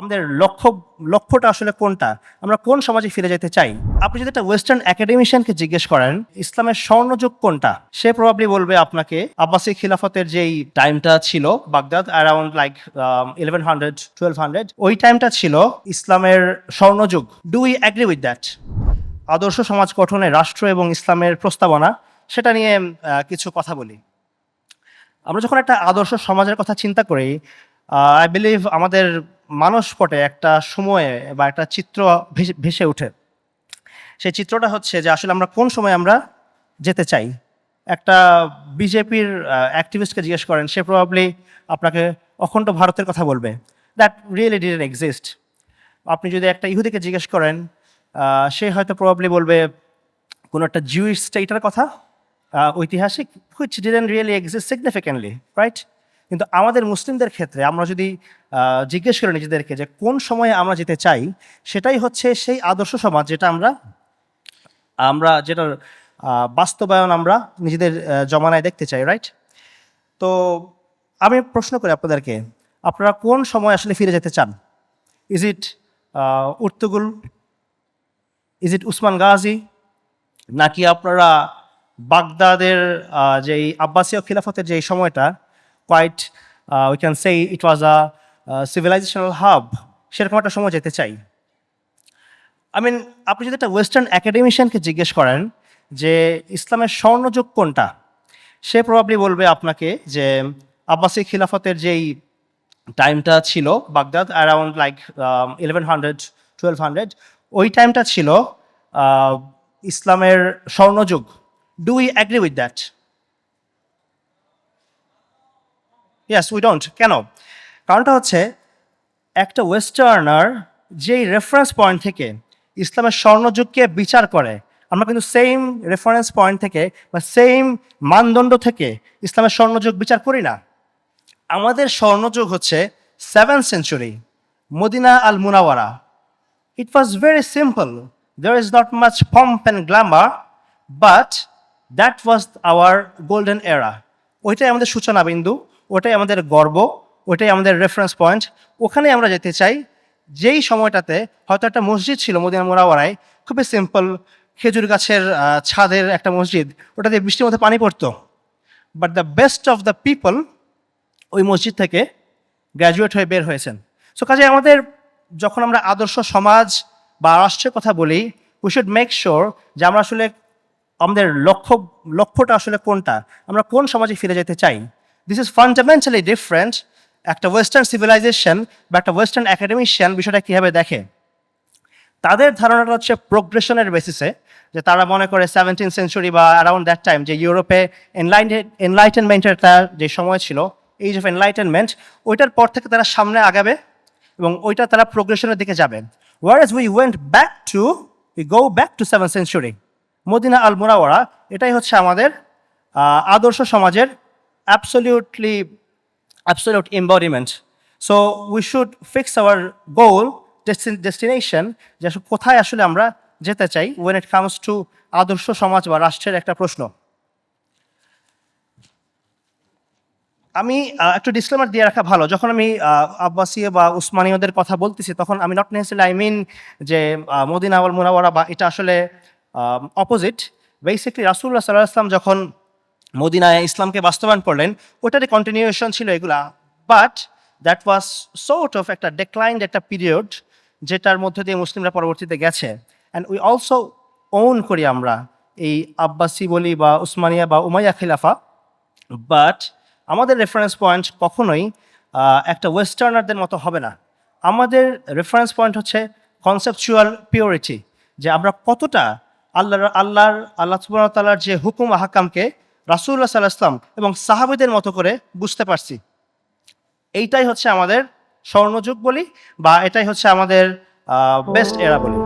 আমাদের লক্ষ্য, লক্ষ্যটা আসলে কোনটা? আমরা কোন সমাজে ফিরে যেতে চাই? আপনি যদি একটা ওয়েস্টার্ন একাডেমিশিয়ানকে জিজ্ঞেস করেন, ইসলামের স্বর্ণযুগ কোনটা? সে প্রবাবলি বলবে আপনাকে আব্বাসি খিলাফতের যেই টাইমটা ছিল, Baghdad around like eleven hundred twelve hundred ওই টাইমটা ছিল ইসলামের স্বর্ণযুগ। Do we agree with that আদর্শ সমাজ গঠনে রাষ্ট্র এবং ইসলামের প্রস্তাবনা, সেটা নিয়ে কিছু কথা বলি। আমরা যখন একটা আদর্শ সমাজের কথা চিন্তা করি আই বিলিভ আমাদের মানসপটে একটা সময়ে বা একটা চিত্র ভেসে- ওঠে। সেই চিত্রটা হচ্ছে যে আসলে আমরা কোন সময় আমরা যেতে চাই? একটা বিজেপির অ্যাক্টিভিস্টকে জিজ্ঞেস করেন, সে প্রবাবলি আপনাকে অখণ্ড ভারতের কথা বলবে। দ্যাট রিয়েলি ডিডেন্ট এক্সিস্ট আপনি যদি একটা ইহুদিকে জিজ্ঞেস করেন সে হয়তো প্রবাবলি বলবে, কোনো একটা জিউইশ স্টেটের কথা ঐতিহাসিক which didn't really exist significantly right কিন্তু আমাদের মুসলিমদের ক্ষেত্রে আমরা যদি জিজ্ঞেস করি নিজেদেরকে যে কোন সময়ে আমরা যেতে চাই, সেটাই হচ্ছে সেই আদর্শ সমাজ যেটা আমরা আমরা যেটার বাস্তবায়ন আমরা নিজেদের জমানায় দেখতে চাই রাইট তো আমি প্রশ্ন করি আপনাদেরকে, আপনারা কোন সময় আসলে ফিরে যেতে চান? Is it Ertugrul? Is it Osman Ghazi? নাকি আপনারা বাগদাদের যেই আব্বাসীয় খিলাফতের যেই সময়টা quite we can say it was a civilizational hub সেরকম একটা সময় যেতে চাই। আই মিন আপনি যদি একটা ওয়েস্টার্ন একাডেমিশিয়ানকে জিজ্ঞেস করেন যে ইসলামের স্বর্ণযুগ কোনটা? সে প্রবাবলি বলবে আপনাকে যে আব্বাসী খিলাফতের যেই টাইমটা ছিল Baghdad around like eleven hundred twelve hundred ওই টাইমটা ছিল আহ, ইসলামের স্বর্ণযুগ। Do we agree with that yes we don't কেন? কারণটা হচ্ছে একটা ওয়েস্টার্নার যেই রেফারেন্স পয়েন্ট থেকে ইসলামের স্বর্ণযুগকে বিচার করে, আমরা কিন্তু সেম রেফারেন্স পয়েন্ট থেকে বা সেম মানদণ্ড থেকে ইসলামের স্বর্ণযুগ বিচার করি না। আমাদের স্বর্ণযুগ হচ্ছে seven century Medina al Munawwarah. It was very simple there is not much pomp and glamour, but that was our golden era ওইটাই আমাদের সূচনা বিন্দু। ওটাই আমাদের গর্ব, ওটাই আমাদের রেফারেন্স পয়েন্ট ওখানে আমরা যেতে চাই, যেই সময়টাতে হয়তো একটা মসজিদ ছিল মদিনা মোরাওয়ারায় খুবই সিম্পল খেজুর গাছের ছাদের একটা মসজিদ ওটাতে বৃষ্টির মধ্যে পানি পড়তো। But the best of the people ওই মসজিদ থেকে গ্র্যাজুয়েট হয়ে বের হয়েছেন। সো কাজে আমাদের যখন আমরা আদর্শ সমাজ বা রাষ্ট্রের কথা বলি উই শুড মেক শিওর যে আমরা আসলে আমাদের লক্ষ্য, লক্ষ্যটা আসলে কোনটা, আমরা কোন সমাজে ফিরে যেতে চাই। দিস ইজ ফান্ডামেন্টালি ডিফারেন্ট একটা ওয়েস্টার্ন সিভিলাইজেশন বা একটা ওয়েস্টার্ন একাডেমিশিয়ান বিষয়টা কীভাবে দেখে? তাদের ধারণাটা হচ্ছে প্রোগ্রেশনের বেসিসে যে তারা মনে করে সেভেন্টিন সেঞ্চুরি বা অ্যারাউন্ড দ্যাট টাইম যে ইউরোপে এনলাইটেনমেন্টের একটা যে সময় ছিল এইজ অফ এনলাইটেনমেন্ট ওইটার পর থেকে তারা সামনে আগাবে এবং ওইটা তারা প্রোগ্রেশনের দিকে যাবে। Whereas we went back to we go back to seven century Medina al Munawwarah এটাই হচ্ছে আমাদের আদর্শ সমাজের absolutely absolute embodiment. So we should fix our goal, destin- destination, যে কোথায় আসলে আমরা যেতে চাই when it comes to আদর্শ সমাজ বা রাষ্ট্রের একটা প্রশ্ন। আমি একটু ডিসক্লেমার দিয়ে রাখা ভালো। যখন আমি আব্বাসীয় বা উসমানীয়দের কথা বলতেছি তখন আমি নট নেসেসারি আই মিন যে মদিনা আল মুনাওয়ারা বা এটা আসলে অপোজিট বেসিকলি রাসুল্লাহ সাল্লাহ আসলাম যখন মদিনায় ইসলামকে বাস্তবায়ন করলেন, ওটারই কন্টিনিউয়েশন ছিল এগুলা। But that was sort of একটা ডেক্লাইন্ড একটা পিরিয়ড যেটার মধ্যে দিয়ে মুসলিমরা পরবর্তীতে গেছে। অ্যান্ড উই অলসো ওন করি আমরা এই আব্বাসি বলি বা উসমানিয়া বা উমাইয়া খিলাফা। বাট আমাদের রেফারেন্স পয়েন্ট কখনোই একটা ওয়েস্টার্নারদের মতো হবে না। আমাদের রেফারেন্স পয়েন্ট হচ্ছে কনসেপচুয়াল পিওরিটি যে আমরা কতটা আল্লাহর আল্লাহর, আল্লাহ সুবাহতাল্লাহর যে হুকুম আহাকামকে রাসুল্লাহ সাল্লাহ আসলাম এবং সাহাবিদের মতো করে বুঝতে পারছি। এইটাই হচ্ছে আমাদের স্বর্ণযুগ বলি বা এটাই হচ্ছে আমাদের বেস্ট এরা বলি।